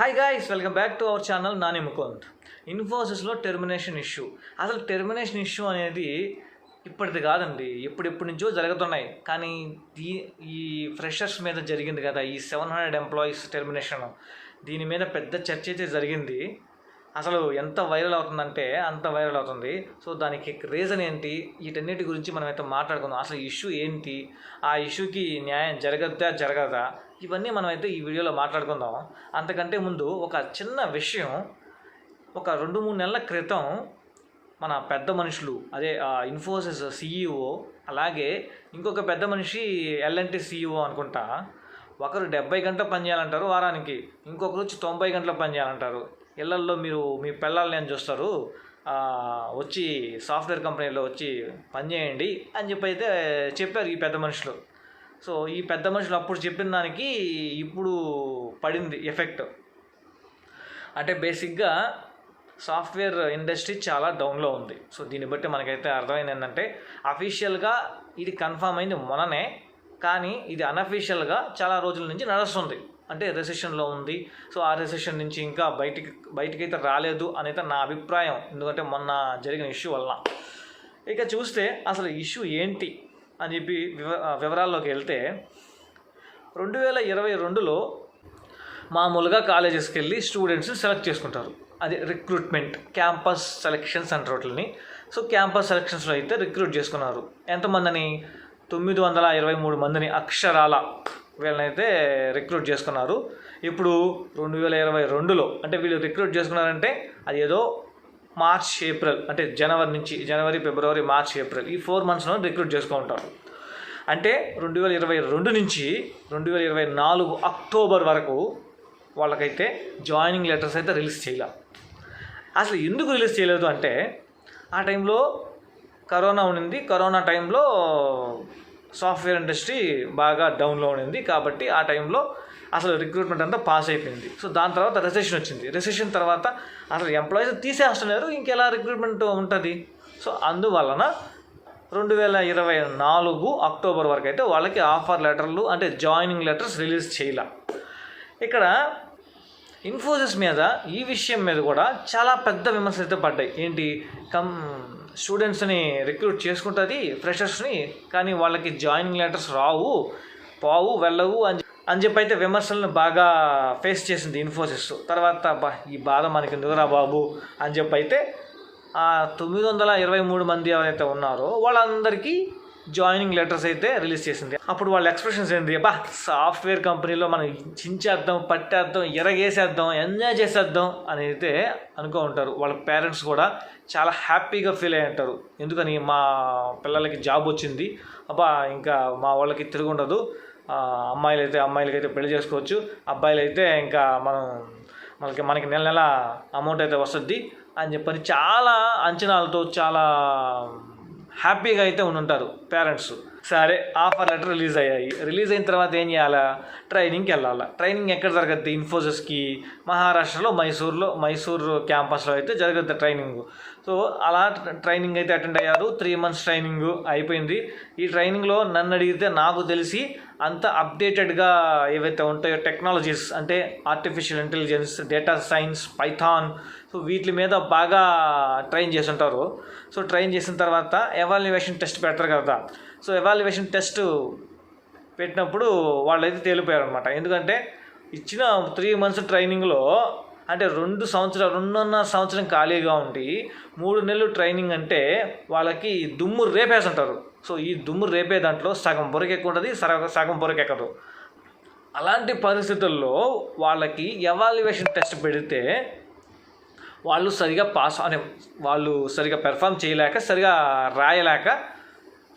Hi guys welcome back to our channel Nani Mukund ఇన్ఫోసిస్లో termination issue అసలు termination issue అనేది ఇప్పటిది కాదండి. ఇప్పుడిప్పటి నుంచో జరుగుతున్నాయి. కానీ దీ ఈ ఫ్రెషర్స్ మీద జరిగింది కదా ఈ సెవెన్ హండ్రెడ్ ఎంప్లాయీస్ టెర్మినేషన్ దీని మీద పెద్ద చర్చ అయితే జరిగింది. అసలు ఎంత వైరల్ అవుతుందంటే అంత వైరల్ అవుతుంది. సో దానికి రీజన్ ఏంటి? వీటన్నిటి గురించి మనం అయితే మాట్లాడుకుందాం. అసలు ఇష్యూ ఏంటి? ఆ ఇష్యూకి న్యాయం జరగద్దా జరగదా? ఇవన్నీ మనం అయితే ఈ వీడియోలో మాట్లాడుకుందాం. అంతకంటే ముందు ఒక చిన్న విషయం. ఒక రెండు మూడు నెలల క్రితం మన పెద్ద మనుషులు అదే ఇన్ఫోసిస్ సీఈఓ అలాగే ఇంకొక పెద్ద మనిషి ఎల్ఎన్టీ సీఈఓ అనుకుంటా. ఒకరు డెబ్బై గంటలు పనిచేయాలంటారు వారానికి. ఇంకొకరు వచ్చి తొంభై గంటలు పనిచేయాలంటారు. ఇళ్ళల్లో మీరు మీ పిల్లల్ని అని చూస్తారు? వచ్చి సాఫ్ట్వేర్ కంపెనీలో వచ్చి పనిచేయండి అని చెప్పి అయితే చెప్పారు ఈ పెద్ద మనుషులు. సో ఈ పెద్ద మనుషులు అప్పుడు చెప్పిన దానికి ఇప్పుడు పడింది ఎఫెక్ట్. అంటే బేసిక్గా సాఫ్ట్వేర్ ఇండస్ట్రీ చాలా డౌన్లో ఉంది. సో దీన్ని బట్టి మనకైతే అర్థమైంది ఏంటంటే అఫీషియల్గా ఇది కన్ఫామ్ అయింది మొన్ననే కానీ ఇది అనఫీషియల్గా చాలా రోజుల నుంచి నడుస్తుంది. అంటే రెసెషన్లో ఉంది. సో ఆ రెసెషన్ నుంచి ఇంకా బయటికి బయటికైతే రాలేదు అనేది నా అభిప్రాయం. ఎందుకంటే మొన్న జరిగిన ఇష్యూ వల్ల. ఇక చూస్తే అసలు ఇష్యూ ఏంటి అని చెప్పి వివ వివరాల్లోకి వెళ్తే రెండు వేల ఇరవై రెండులో మామూలుగా కాలేజెస్కి వెళ్ళి స్టూడెంట్స్ని సెలెక్ట్ చేసుకుంటారు. అది రిక్రూట్మెంట్ క్యాంపస్ సెలెక్షన్స్ అంటారు వాటిని సో క్యాంపస్ సెలెక్షన్స్లో అయితే రిక్రూట్ చేసుకున్నారు. ఎంతమందిని? తొమ్మిది వందల ఇరవై మూడు మందిని అక్షరాల. వీళ్ళనైతే రిక్రూట్ చేసుకున్నారు. ఇప్పుడు రెండు వేల ఇరవై రెండులో అంటే వీళ్ళు రిక్రూట్ చేసుకున్నారంటే అది ఏదో మార్చ్ ఏప్రిల్ అంటే జనవరి నుంచి జనవరి ఫిబ్రవరి మార్చ్ ఏప్రిల్ ఈ ఫోర్ మంత్స్లో రిక్రూట్ చేసుకుంటారు అంటే రెండు వేల ఇరవై రెండు నుంచి రెండు వేల ఇరవై నాలుగు అక్టోబర్ వరకు వాళ్ళకైతే జాయినింగ్ లెటర్స్ అయితే రిలీజ్ చేయలే. అసలు ఎందుకు రిలీజ్ చేయలేదు అంటే ఆ టైంలో కరోనా ఉండింది. కరోనా టైంలో సాఫ్ట్వేర్ ఇండస్ట్రీ బాగా డౌన్లో ఉండింది కాబట్టి ఆ టైంలో అసలు రిక్రూట్మెంట్ అంతా పాస్ అయిపోయింది. సో దాని తర్వాత రెసెషన్ వచ్చింది. రెసెషన్ తర్వాత అసలు ఎంప్లాయీస్ తీసేస్తున్నారు. ఇంకెలా రిక్రూట్మెంట్ ఉంటుంది? సో అందువలన రెండు వేల ఇరవై నాలుగు అక్టోబర్ వరకు అయితే వాళ్ళకి ఆఫర్ లెటర్లు అంటే జాయినింగ్ లెటర్స్ రిలీజ్ చేయాల. ఇక్కడ ఇన్ఫోసిస్ మీద ఈ విషయం మీద కూడా చాలా పెద్ద విమర్శలు అయితే పడ్డాయి. ఏంటి? కమ్ స్టూడెంట్స్ని రిక్రూట్ చేసుకుంటుంది ఫ్రెషర్స్ని కానీ వాళ్ళకి జాయినింగ్ లెటర్స్ రావు పావు వెళ్ళవు అని అని చెప్పి అయితే విమర్శలను బాగా ఫేస్ చేసింది ఇన్ఫోసిస్ తర్వాత బా ఈ బాధ మనకి ఎందుకురా బాబు? అని చెప్పి అయితే ఆ తొమ్మిది వందల ఇరవై మూడు మంది ఎవరైతే ఉన్నారో వాళ్ళందరికీ జాయినింగ్ లెటర్స్ అయితే రిలీజ్ చేసింది. అప్పుడు వాళ్ళ ఎక్స్ప్రెషన్స్ ఏంటి బా సాఫ్ట్వేర్ కంపెనీలో మనం చించేద్దాం పట్టేద్దాం ఎరగేసేద్దాం ఎంజాయ్ చేసేద్దాం అని అయితే అనుకో ఉంటారు. వాళ్ళ పేరెంట్స్ కూడా చాలా హ్యాపీగా ఫీల్ అయ్యి ఉంటారు. ఎందుకని? మా పిల్లలకి జాబ్ వచ్చింది. అబ్బా ఇంకా మా వాళ్ళకి తిరుగుండదు ఆ, అమ్మాయిలు అయితే అమ్మాయిలకి అయితే పెళ్ళి చేసుకోవచ్చు. అబ్బాయిలు అయితే ఇంకా మనం మనకి మనకి నెల నెల అమౌంట్ అయితే వస్తుంది అని చెప్పని చాలా అంచనాలతో చాలా హ్యాపీగా అయితే ఉండుంటారు పేరెంట్స్ సరే ఆఫర్ లెటర్ రిలీజ్ అయ్యాయి. రిలీజ్ అయిన తర్వాత ఏం చేయాలా? ట్రైనింగ్కి వెళ్ళాలా? ట్రైనింగ్ ఎక్కడ జరగద్ది? ఇన్ఫోసిస్కి మహారాష్ట్రలో మైసూర్లో మైసూర్ క్యాంపస్లో అయితే జరగద్ది ట్రైనింగ్ సో అలా ట్రైనింగ్ అయితే అటెండ్ అయ్యారు. త్రీ మంత్స్ ట్రైనింగ్ అయిపోయింది. ఈ ట్రైనింగ్లో నన్ను అడిగితే నాకు తెలిసి అంత అప్డేటెడ్గా ఏవైతే ఉంటాయో టెక్నాలజీస్ అంటే artificial intelligence data science python so వీటి మీద బాగా ట్రైన్ చేసి ఉంటారు సో ట్రైన్ చేసిన తర్వాత ఎవాల్యుయేషన్ టెస్ట్ పెడతారు కదా. సో ఎవాల్యుయేషన్ టెస్ట్ పెట్టినప్పుడు వాళ్ళైతే తేలిపోయారు అనమాట ఎందుకంటే ఇచ్చిన త్రీ మంత్స్ ట్రైనింగ్లో అంటే రెండు సంవత్సరాలు రెండున్నర సంవత్సరం ఖాళీగా ఉండి మూడు నెలలు ట్రైనింగ్ అంటే వాళ్ళకి దుమ్ము రేపేస్తుంటారు. సో ఈ దుమ్ము రేపే దాంట్లో సగం బొరకెక్కుంటుంది సగం సగం బొరకెక్కదు. అలాంటి పరిస్థితుల్లో వాళ్ళకి ఎవాల్యుయేషన్ టెస్ట్ పెడితే వాళ్ళు సరిగా పాస్ అనే వాళ్ళు సరిగా పెర్ఫామ్ చేయలేక సరిగా రాయలేక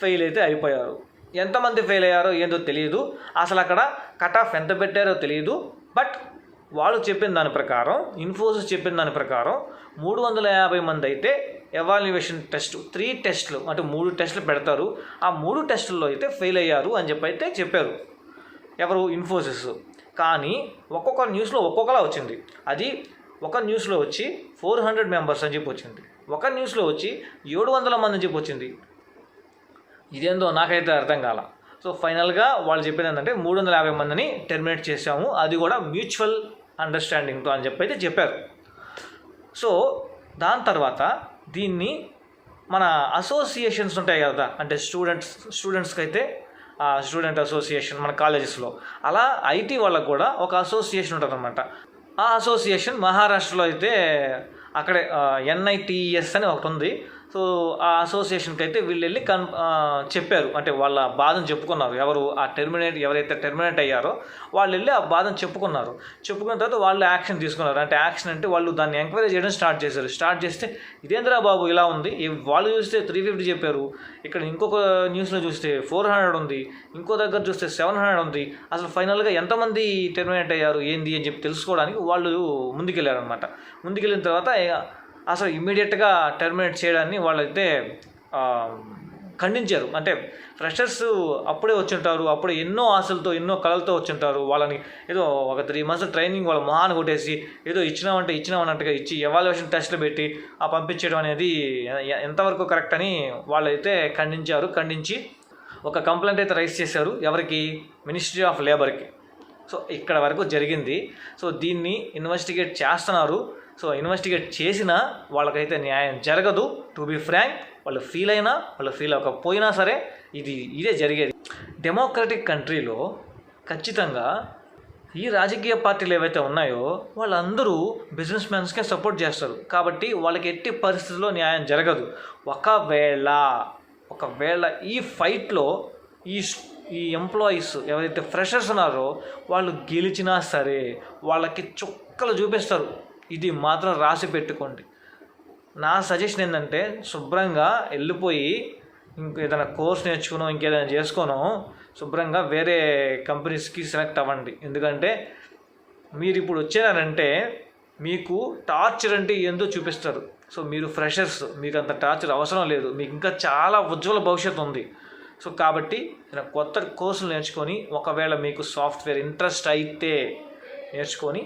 ఫెయిల్ అయితే అయిపోయారు. ఎంతమంది ఫెయిల్ అయ్యారో ఏందో తెలియదు అసలు అక్కడ కట్ ఆఫ్ ఎంత పెట్టారో తెలియదు బట్ వాళ్ళు చెప్పిన దాని ప్రకారం ఇన్ఫోసిస్ చెప్పిన దాని ప్రకారం మూడు వందల యాభై మంది అయితే ఎవాల్యుయేషన్ టెస్ట్ త్రీ టెస్ట్లు అంటే మూడు టెస్టులు పెడతారు. ఆ మూడు టెస్టుల్లో అయితే ఫెయిల్ అయ్యారు అని చెప్పి అయితే చెప్పారు ఎవరు? ఇన్ఫోసిస్. కానీ ఒక్కొక్క న్యూస్లో ఒక్కొక్కలా వచ్చింది. అది ఒక న్యూస్లో వచ్చి ఫోర్ హండ్రెడ్ మెంబర్స్ అని చెప్పి వచ్చింది. ఒక న్యూస్లో వచ్చి ఏడు వందల మంది అని చెప్పి వచ్చింది. ఇదేందో నాకైతే అర్థం కాల. సో ఫైనల్గా వాళ్ళు చెప్పేది ఏంటంటే మూడు వందల యాభై మందిని టెర్మినేట్ చేసాము అది కూడా మ్యూచువల్ అండర్స్టాండింగ్తో అని చెప్పి అయితే చెప్పారు. సో దాని తర్వాత దీన్ని మన అసోసియేషన్స్ ఉంటాయి కదా అంటే స్టూడెంట్స్ స్టూడెంట్స్కి అయితే స్టూడెంట్ అసోసియేషన్ మన కాలేజెస్లో. అలా ఐటీ వాళ్ళకు కూడా ఒక అసోసియేషన్ ఉంటుంది అనమాట ఆ అసోసియేషన్ మహారాష్ట్రలో అయితే అక్కడే ఎన్ఐటిఎస్ అని ఒకటి ఉంది. సో ఆ అసోసియేషన్కి అయితే వీళ్ళు వెళ్ళి కన్ చెప్పారు. అంటే వాళ్ళ బాధను చెప్పుకున్నారు. ఎవరు ఆ టెర్మినేట్ ఎవరైతే టెర్మినేట్ అయ్యారో వాళ్ళు వెళ్ళి ఆ బాధను చెప్పుకున్నారు. చెప్పుకున్న తర్వాత వాళ్ళు యాక్షన్ తీసుకున్నారు. అంటే యాక్షన్ అంటే వాళ్ళు దాన్ని ఎంక్వైరీ చేయడం స్టార్ట్ చేశారు. స్టార్ట్ చేస్తే ఇదేంద్రా బాబు ఇలా ఉంది? వాళ్ళు చూస్తే త్రీ ఫిఫ్టీ చెప్పారు. ఇక్కడ ఇంకొక న్యూస్లో చూస్తే ఫోర్ హండ్రెడ్ ఉంది. ఇంకో దగ్గర చూస్తే సెవెన్ హండ్రెడ్ ఉంది. అసలు ఫైనల్గా ఎంతమంది టెర్మినేట్ అయ్యారు? ఏంది అని చెప్పి తెలుసుకోవడానికి వాళ్ళు ముందుకెళ్ళారనమాట ముందుకెళ్ళిన తర్వాత అసలు ఇమ్మీడియట్గా టెర్మినేట్ చేయడాన్ని వాళ్ళైతే ఖండించారు. అంటే ఫ్రెషర్స్ అప్పుడే వచ్చింటారు అప్పుడే ఎన్నో ఆశలతో ఎన్నో కళలతో వచ్చింటారు. వాళ్ళని ఏదో ఒక త్రీ మంత్స్ ట్రైనింగ్ వాళ్ళ మొహాన్ని కొట్టేసి ఏదో ఇచ్చినామంటే ఇచ్చినామన్నట్టుగా ఇచ్చి ఎవాల్యుయేషన్ టెస్ట్లు పెట్టి ఆ పంపించడం అనేది ఎంతవరకు కరెక్ట్ అని వాళ్ళైతే ఖండించారు. ఖండించి ఒక కంప్లైంట్ అయితే రైస్ చేశారు ఎవరికి? మినిస్ట్రీ ఆఫ్ లేబర్కి సో ఇక్కడ వరకు జరిగింది. సో దీన్ని ఇన్వెస్టిగేట్ చేస్తున్నారు. సో ఇన్వెస్టిగేట్ చేసినా వాళ్ళకైతే న్యాయం జరగదు. టు బి ఫ్రాంక్ వాళ్ళు ఫీల్ అయినా వాళ్ళు ఫీల్ అవ్వకపోయినా సరే ఇది ఇదే జరిగేది. డెమోక్రటిక్ కంట్రీలో ఖచ్చితంగా ఈ రాజకీయ పార్టీలు ఏవైతే ఉన్నాయో వాళ్ళందరూ బిజినెస్ మ్యాన్స్కే సపోర్ట్ చేస్తారు. కాబట్టి వాళ్ళకి ఎట్టి పరిస్థితుల్లో న్యాయం జరగదు. ఒకవేళ ఒకవేళ ఈ ఫైట్లో ఈ ఈ ఎంప్లాయీస్ ఎవరైతే ఫ్రెషర్స్ ఉన్నారో వాళ్ళు గెలిచినా సరే వాళ్ళకి చుక్కలు చూపిస్తారు. ఇది మాత్రం రాసి పెట్టుకోండి. నా సజెషన్ ఏంటంటే శుభ్రంగా వెళ్ళిపోయి ఇంక ఏదైనా కోర్స్ నేర్చుకునో ఇంకేదైనా చేసుకోనో శుభ్రంగా వేరే కంపెనీస్కి సెలెక్ట్ అవ్వండి. ఎందుకంటే మీరు ఇప్పుడు వచ్చారంటే మీకు టార్చర్ అంటే ఏందో చూపిస్తారు. సో మీరు ఫ్రెషర్స్ మీకు అంత టార్చర్ అవసరం లేదు. మీకు ఇంకా చాలా ఉజ్వల భవిష్యత్తు ఉంది. సో కాబట్టి కొత్త కోర్సులు నేర్చుకొని ఒకవేళ మీకు సాఫ్ట్వేర్ ఇంట్రెస్ట్ అయితే నేర్చుకొని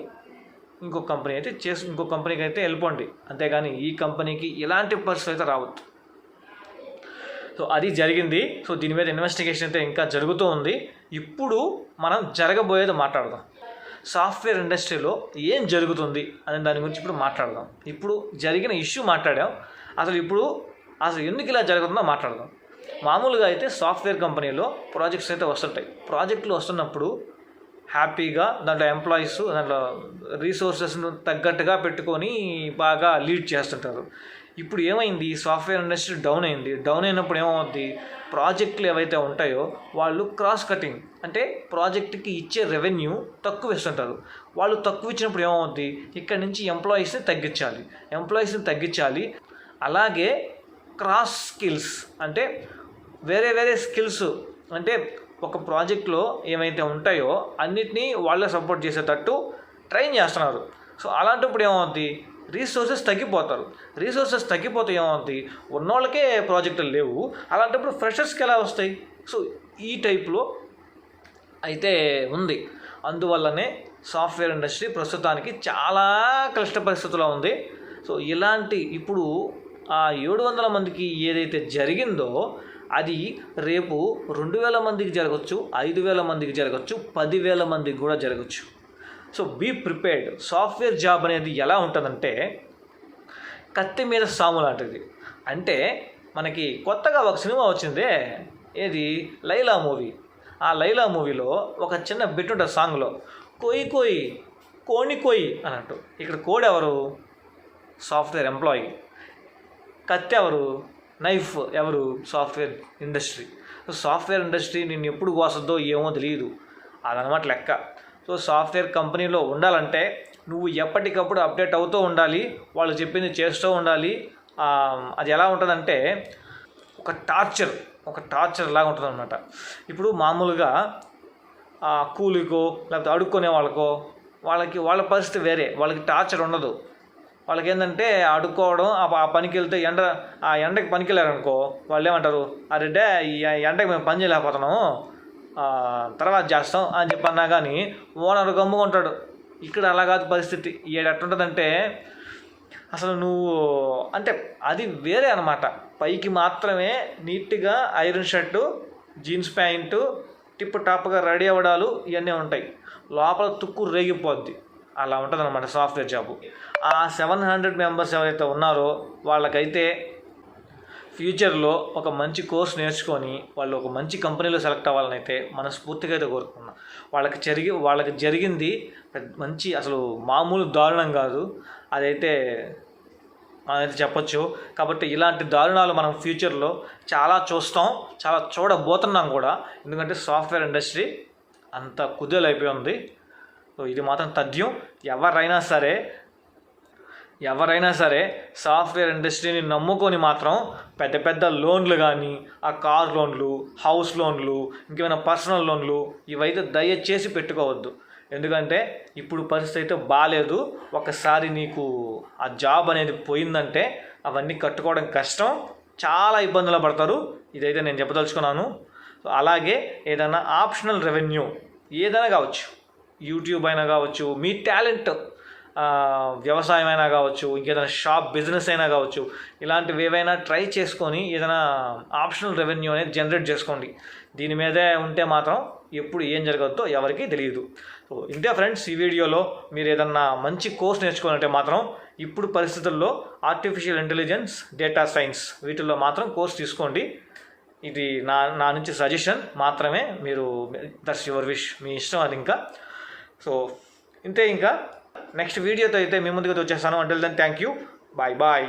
ఇంకో కంపెనీ అయితే చేసి ఇంకో కంపెనీకి అయితే వెళ్ళిపోండి. అంతేగాని ఈ కంపెనీకి ఎలాంటి పరిస్థితి అయితే రావద్దు. సో అది జరిగింది. సో దీని మీద ఇన్వెస్టిగేషన్ అయితే ఇంకా జరుగుతూ ఉంది. ఇప్పుడు మనం జరగబోయేది మాట్లాడదాం. సాఫ్ట్వేర్ ఇండస్ట్రీలో ఏం జరుగుతుంది అనే దాని గురించి ఇప్పుడు మాట్లాడదాం. ఇప్పుడు జరిగిన ఇష్యూ మాట్లాడాం. అసలు ఇప్పుడు అసలు ఎందుకు ఇలా జరుగుతుందో మాట్లాడదాం. మామూలుగా అయితే సాఫ్ట్వేర్ కంపెనీలో ప్రాజెక్ట్స్ అయితే వస్తుంటాయి. ప్రాజెక్టులు వస్తున్నప్పుడు హ్యాపీగా దాంట్లో ఎంప్లాయీస్ దాంట్లో రీసోర్సెస్ను తగ్గట్టుగా పెట్టుకొని బాగా లీడ్ చేస్తుంటారు. ఇప్పుడు ఏమైంది? సాఫ్ట్వేర్ ఇండస్ట్రీ డౌన్ అయింది. డౌన్ అయినప్పుడు ఏమవుద్ది? ప్రాజెక్టులు ఏవైతే ఉంటాయో వాళ్ళు క్రాస్ కటింగ్ అంటే ప్రాజెక్ట్కి ఇచ్చే రెవెన్యూ తక్కువ ఇస్తుంటారు. వాళ్ళు తక్కువ ఇచ్చినప్పుడు ఏమవుద్ది? ఇక్కడ నుంచి ఎంప్లాయీస్ని తగ్గించాలి. ఎంప్లాయీస్ని తగ్గించాలి. అలాగే క్రాస్ స్కిల్స్ అంటే వేరే వేరే స్కిల్స్ అంటే ఒక ప్రాజెక్ట్లో ఏమైతే ఉంటాయో అన్నిటినీ వాళ్ళే సపోర్ట్ చేసేటట్టు ట్రైన్ చేస్తున్నారు. సో అలాంటప్పుడు ఏమవుతుంది రీసోర్సెస్ తగ్గిపోతారు. రీసోర్సెస్ తగ్గిపోతే ఏమవుతుంది ఉన్నోళ్ళకే ప్రాజెక్టులు లేవు. అలాంటప్పుడు ఫ్రెషర్స్కి ఎలా వస్తాయి? సో ఈ టైప్లో అయితే ఉంది. అందువల్లనే సాఫ్ట్వేర్ ఇండస్ట్రీ ప్రస్తుతానికి చాలా క్లిష్ట పరిస్థితిలో ఉంది. సో ఇలాంటి ఇప్పుడు ఆ ఏడు వందల మందికి ఏదైతే జరిగిందో అది రేపు రెండు వేల మందికి జరగచ్చు ఐదు వేల మందికి జరగచ్చు పదివేల మందికి కూడా జరగచ్చు. So be prepared software job అనేది ఎలా ఉంటుందంటే కత్తి మీద సాము లాంటిది. అంటే మనకి కొత్తగా ఒక సినిమా వచ్చిందే ఏది? లైలా మూవీ. ఆ లైలా మూవీలో ఒక చిన్న బిట్ ఉంటుంది సాంగ్లో. కోయి కోయి కోణి కోయి అన్నట్టు. ఇక్కడ కోడెవరు? Software employee. కత్తి ఎవరు నైఫ్ ఎవరు? Software industry. So software industry నేను ఎప్పుడు కోసద్దో ఏమో తెలియదు అదనమాట లెక్క. సో సాఫ్ట్వేర్ కంపెనీలో ఉండాలంటే నువ్వు ఎప్పటికప్పుడు అప్డేట్ అవుతూ ఉండాలి వాళ్ళు చెప్పింది చేస్తూ ఉండాలి. అది ఎలా ఉంటుందంటే ఒక టార్చర్ ఒక టార్చర్ లాగా ఉంటుంది అనమాట ఇప్పుడు మామూలుగా కూలికో లేకపోతే అడుక్కునే వాళ్ళకో వాళ్ళకి వాళ్ళ పరిస్థితి వేరే వాళ్ళకి టార్చర్ ఉండదు. వాళ్ళకి ఏంటంటే అడుక్కోవడం ఆ పనికి వెళ్తే ఎండ ఆ ఎండకి పనికి వెళ్ళారనుకో వాళ్ళు ఏమంటారు అరే ఈ ఎండకి మేము పని చేయలేకపోతున్నాము తర్వాత చేస్తాం అని చెప్పన్నా కానీ ఓనర్ గమ్ముకుంటాడు. ఇక్కడ అలా కాదు పరిస్థితి. ఈడ ఎట్టుంటుందంటే అసలు నువ్వు అంటే అది వేరే అనమాట పైకి మాత్రమే నీట్గా iron shirt jeans pant tip టాప్గా ready అవ్వడాలు ఇవన్నీ ఉంటాయి. లోపల తుక్కు రేగిపోద్ది. అలా ఉంటుంది అనమాట సాఫ్ట్వేర్ జాబ్ ఆ సెవెన్ హండ్రెడ్ మెంబర్స్ ఎవరైతే ఉన్నారో వాళ్ళకైతే ఫ్యూచర్లో ఒక మంచి కోర్స్ నేర్చుకొని వాళ్ళు ఒక మంచి కంపెనీలో సెలెక్ట్ అవ్వాలని అయితే మనస్ఫూర్తిగా అయితే కోరుకున్నాం వాళ్ళకి జరిగి వాళ్ళకి జరిగింది పెద్ద మంచి అసలు మామూలు దారుణం కాదు. అదైతే మనమైతే చెప్పొచ్చు. కాబట్టి ఇలాంటి దారుణాలు మనం ఫ్యూచర్లో చాలా చూస్తాం చాలా చూడబోతున్నాం కూడా. ఎందుకంటే సాఫ్ట్వేర్ ఇండస్ట్రీ అంత కుదేలైపోయి ఉంది. సో ఇది మాత్రం తథ్యం. ఎవరైనా సరే ఎవరైనా సరే సాఫ్ట్వేర్ ఇండస్ట్రీని నమ్ముకొని మాత్రం పెద్ద పెద్ద లోన్లు కానీ ఆ కార్ లోన్లు హౌస్ లోన్లు ఇంకేమైనా పర్సనల్ లోన్లు ఇవైతే దయచేసి పెట్టుకోవద్దు. ఎందుకంటే ఇప్పుడు పరిస్థితి అయితే బాగాలేదు ఒకసారి నీకు ఆ జాబ్ అనేది పోయిందంటే అవన్నీ కట్టుకోవడం కష్టం. చాలా ఇబ్బందులు పడతారు. ఇదైతే నేను చెప్పదలుచుకున్నాను. అలాగే ఏదైనా ఆప్షనల్ రెవెన్యూ ఏదైనా కావచ్చు. యూట్యూబ్ అయినా కావచ్చు మీ టాలెంట్ వ్యవసాయం అయినా కావచ్చు ఇంకేదైనా షాప్ బిజినెస్ అయినా కావచ్చు ఇలాంటివి ఏవైనా ట్రై చేసుకొని ఏదైనా ఆప్షనల్ రెవెన్యూ అనేది జనరేట్ చేసుకోండి. దీని మీదే ఉంటే మాత్రం ఎప్పుడు ఏం జరగద్దో ఎవరికీ తెలియదు. సో ఇంతే ఫ్రెండ్స్ ఈ వీడియోలో మీరు ఏదన్నా మంచి కోర్స్ నేర్చుకోవాలంటే మాత్రం ఇప్పుడు పరిస్థితుల్లో ఆర్టిఫిషియల్ ఇంటెలిజెన్స్ డేటా సైన్స్ వీటిల్లో మాత్రం కోర్స్ తీసుకోండి. ఇది నా నా నుంచి సజెషన్ మాత్రమే మీరు దట్స్ యువర్ విష్ మీ ఇష్టం అది ఇంకా. సో ఇంతే ఇంకా. నెక్స్ట్ వీడియోతో అయితే మీ ముందుకు వచ్చేస్తాను. అంటే then thank you bye bye